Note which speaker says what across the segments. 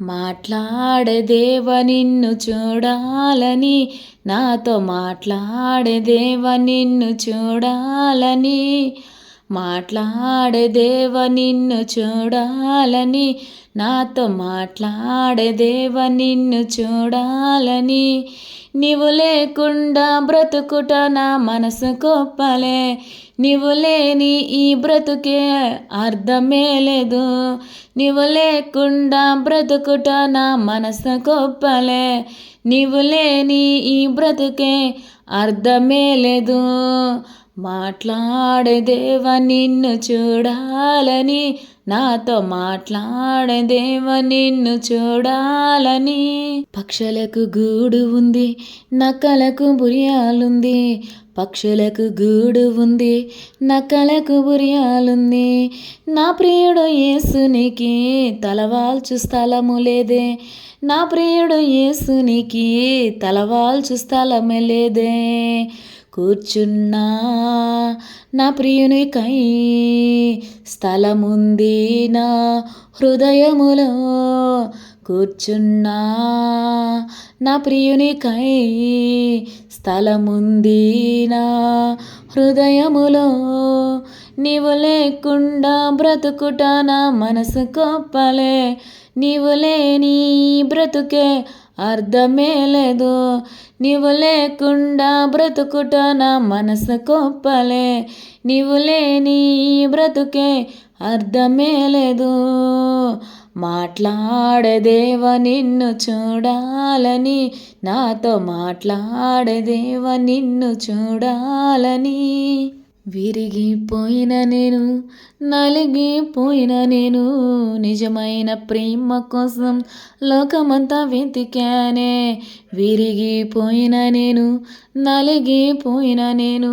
Speaker 1: మాట్లాడే దేవ నిన్ను చూడాలని నాతో మాట్లాడే దేవ నిన్ను చూడాలని మాట్లాడే దేవ నిన్ను చూడాలని నాతో మాట్లాడే దేవ నిన్ను చూడాలని. నీవు లేకుండా బ్రతుకుట నా మనసు కొప్పలే నీవు లేని ఈ బ్రతుకే అర్థమే లేదు. నీవు లేకుండా బ్రతుకుట నా మనసు కొప్పలే. నీవు లేని ఈ బ్రతుకే అర్థమే లేదు. మాట్లాడేదేవ నిన్ను చూడాలని నాతో మాట్లాడేదేవ నిన్ను చూడాలని. పక్షులకు గూడు ఉంది నక్కలకు బురియాలుంది. పక్షులకు గూడు ఉంది నక్కలకు బురియాలుంది. నా ప్రియుడు యేసునికి తలవాల్చు స్థలము లేదే. నా ప్రియుడు యేసునికి తలవాల్చు స్థలమే లేదే. కూర్చున్నా నా ప్రియునికై స్థలముంది నా హృదయములో. కూర్చున్నా నా ప్రియునికై స్థలముంది నా హృదయములో. నీవు లేకుండా బ్రతుకుట నా మనసు కొప్పలే. నీవు లేని బ్రతుకే అర్థమే లేదు నీవు లేకుండా బ్రతుకుట నా మనసు కొప్పలే. నీవు లేని బ్రతుకే అర్థమే లేదు మాట్లాడదేవ నిన్ను చూడాలని? నాతో మాట్లాడదేవ నిన్ను చూడాలని? విరిగిపోయిన నేను నలిగిపోయిన నేను. నిజమైన ప్రేమ కోసం లోకమంతా వెతికానే. విరిగిపోయిన నేను నలిగిపోయిన నేను.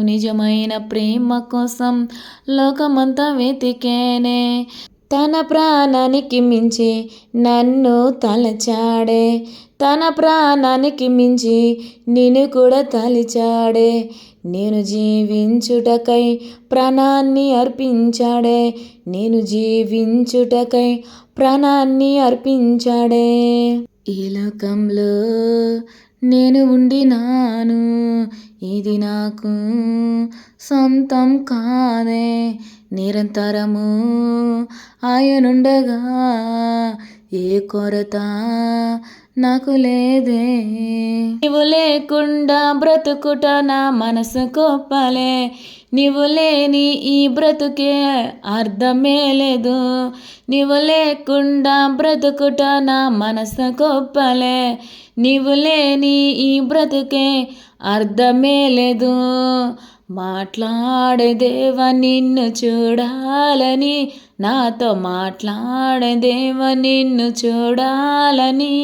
Speaker 1: నిజమైన ప్రేమ కోసం లోకమంతా వెతికానే. తన ప్రాణానికి మించి నన్ను తలచాడే. తన ప్రాణానికి మించి నిన్ను కూడా తలిచాడే. నేను జీవించుటకై ప్రాణాన్ని అర్పించాడే. నేను జీవించుటకై ప్రాణాన్ని అర్పించాడే. ఈ లోకంలో నేను ఉండినాను. ఇది నాకు సొంతం కాదే నిరంతరము ఆయనుండగా ఏ కొరత నాకు లేదే? నీవు లేకుండా బ్రతుకుట నా మనసు కొప్పలే. నీవు లేని ఈ బ్రతుకే అర్థమే లేదు. నీవు లేకుండా బ్రతుకుట నా మనసు కొప్పలే. నీవు లేని ఈ బ్రతుకే అర్థమే లేదు. మాట్లాడే దేవ నిన్ను చూడాలని నాతో మాట్లాడేదేవ నిన్ను చూడాలని.